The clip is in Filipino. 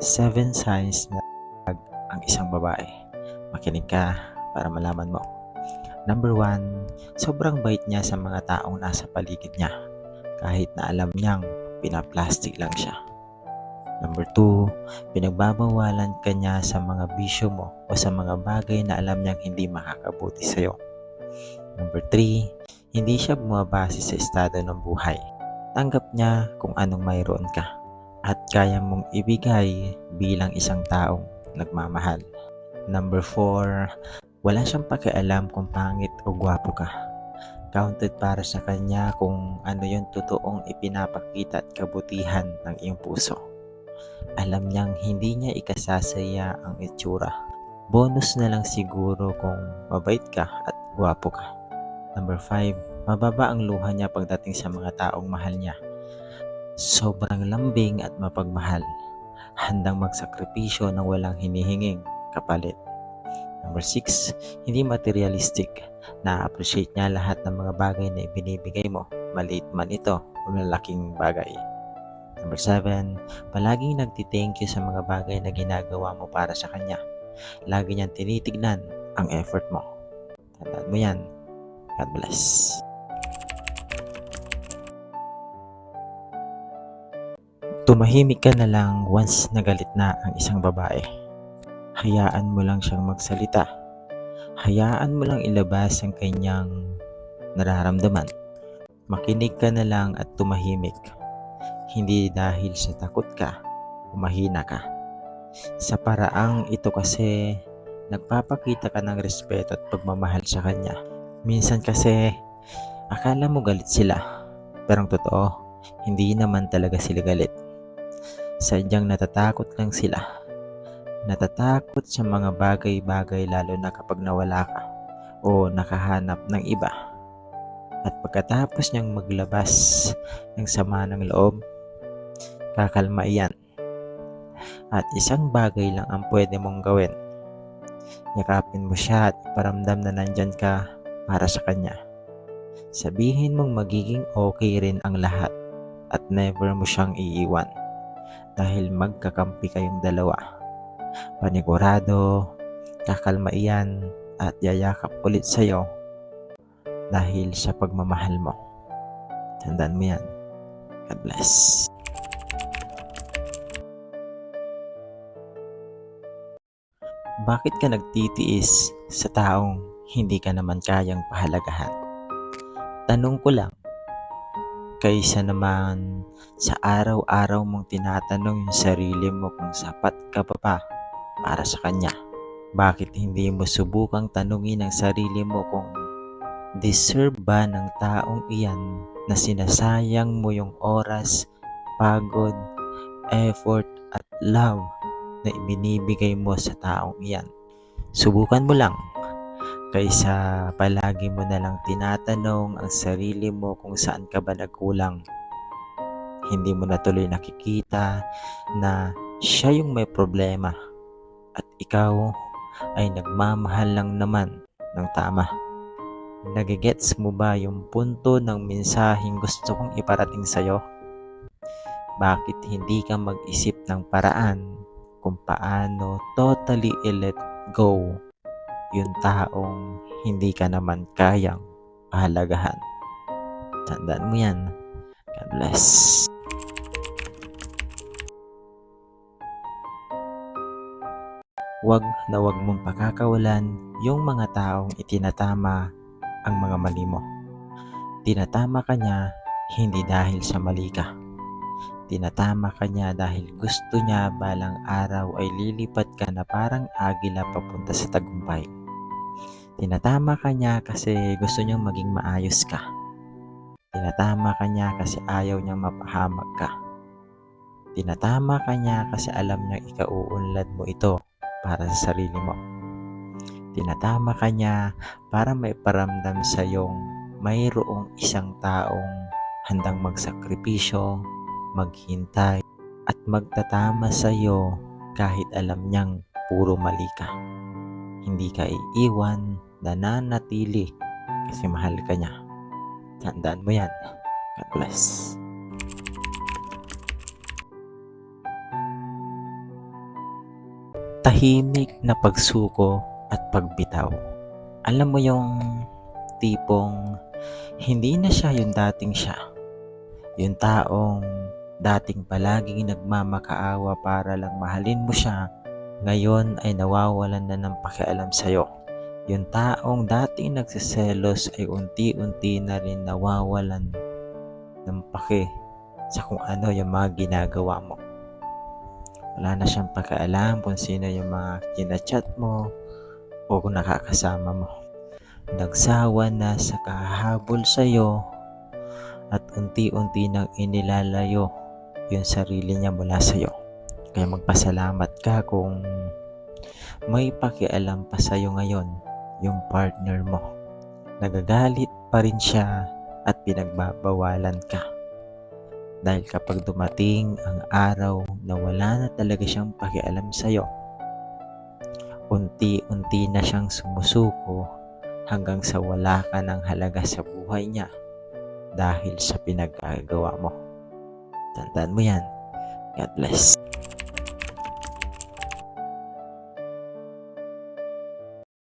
Seven signs na ang isang babae. Makinig ka para malaman mo. Number one, sobrang bait niya sa mga taong nasa paligid niya. Kahit na alam niyang pinaplastic lang siya. Number two, pinagbabawalan ka niya sa mga bisyo mo o sa mga bagay na alam niyang hindi makakabuti sa'yo. Number three, hindi siya bumabase sa estado ng buhay. Tanggap niya kung anong mayroon ka at kaya mong ibigay bilang isang taong nagmamahal. Number 4, wala siyang pakialam kung pangit o gwapo ka. Counted para sa kanya kung ano yung totoong ipinapakita at kabutihan ng iyong puso. Alam niyang hindi niya ikasasaya ang itsura. Bonus na lang siguro kung mabait ka at gwapo ka. Number 5, mababa ang luha niya pagdating sa mga taong mahal niya. Sobrang lambing at mapagmahal. Handang magsakripisyo ng walang hinihinging kapalit. Number 6, hindi materialistic. Na-appreciate niya lahat ng mga bagay na ibinibigay mo, maliit man ito o malaking bagay. Number 7, palaging nagti-thank you sa mga bagay na ginagawa mo para sa kanya. Lagi niyang tinitignan ang effort mo. Tandaan mo yan. God bless. Tumahimik ka na lang once nagalit na ang isang babae. Hayaan mo lang siyang magsalita. Hayaan mo lang ilabas ang kanyang nararamdaman. Makinig ka na lang at tumahimik. Hindi dahil sa takot ka o mahina ka. Sa paraang ito kasi nagpapakita ka ng respeto at pagmamahal sa kanya. Minsan kasi akala mo galit sila. Pero ang totoo, hindi naman talaga sila galit. Sadyang natatakot lang sila. Natatakot sa mga bagay-bagay lalo na kapag nawala ka o nakahanap ng iba. At pagkatapos niyang maglabas ng sama ng loob, kakalma iyan. At isang bagay lang ang pwede mong gawin. Yakapin mo siya at iparamdam na nandyan ka para sa kanya. Sabihin mong magiging okay rin ang lahat at never mo siyang iiwan dahil magkakampi kayong dalawa. Panigurado, kakalma iyan at yayakap ulit sa'yo dahil sa pagmamahal mo. Tandaan mo yan. God bless. Bakit ka nagtitiis sa taong hindi ka naman kayang pahalagahan? Tanong ko lang, kaysa naman sa araw-araw mong tinatanong yung sarili mo kung sapat ka pa ba para sa kanya. Bakit hindi mo subukang tanungin ang sarili mo kung deserve ba ng taong iyan na sinasayang mo yung oras, pagod, effort at love na ibinibigay mo sa taong iyan. Subukan mo lang kaysa palagi mo na lang tinatanong ang sarili mo kung saan ka ba nagkulang. Hindi mo na tuloy nakikita na siya yung may problema at ikaw ay nagmamahal lang naman ng tama. Nagigets mo ba yung punto ng mensaheng gusto kong iparating sa'yo? Bakit hindi ka mag-isip ng paraan kung paano totally i-let go yung taong hindi ka naman kayang pahalagahan. Tandaan mo yan. God bless. Huwag na huwag mong pakakawalan yung mga taong itinatama ang mga mali mo. Tinatama ka niya hindi dahil sa mali ka. Tinatama ka niya dahil gusto niya balang araw ay lilipat ka na parang agila papunta sa tagumpay. Tinatama ka niya kasi gusto niyang maging maayos ka. Tinatama ka niya kasi ayaw niyang mapahamak ka. Tinatama ka niya kasi alam niyang ikauunlad mo ito para sa sarili mo. Tinatama ka niya para may paramdam sa iyong mayroong isang taong handang magsakripisyo, maghintay, at magtatama sa iyo kahit alam niyang puro mali ka. Hindi ka iiwan, nananatili kasi mahal ka niya. Tandaan mo yan. God bless. tahimik na pagsuko at pagbitaw. Alam mo yung tipong hindi na siya yung dating siya. Yung taong dating palaging nagmamakaawa para lang mahalin mo siya, ngayon ay nawawalan na ng pakialam sa'yo. Yung taong dating nagsiselos ay unti-unti na rin nawawalan ng pake sa kung ano yung mga ginagawa mo. Wala na siyang pakialam kung sino yung mga kinachat mo o kung nakakasama mo. Nagsawa na sa kahabol sa'yo at unti-unti nang inilalayo yung sarili niya mula sa'yo. Kaya magpasalamat ka kung may pakialam pa sa'yo ngayon yung partner mo. Nagagalit pa rin siya at pinagbabawalan ka. Dahil kapag dumating ang araw na wala na talaga siyang pakialam sa'yo, unti-unti na siyang sumusuko hanggang sa wala ka ng halaga sa buhay niya dahil sa pinagagawa mo. Tandaan mo yan. God bless.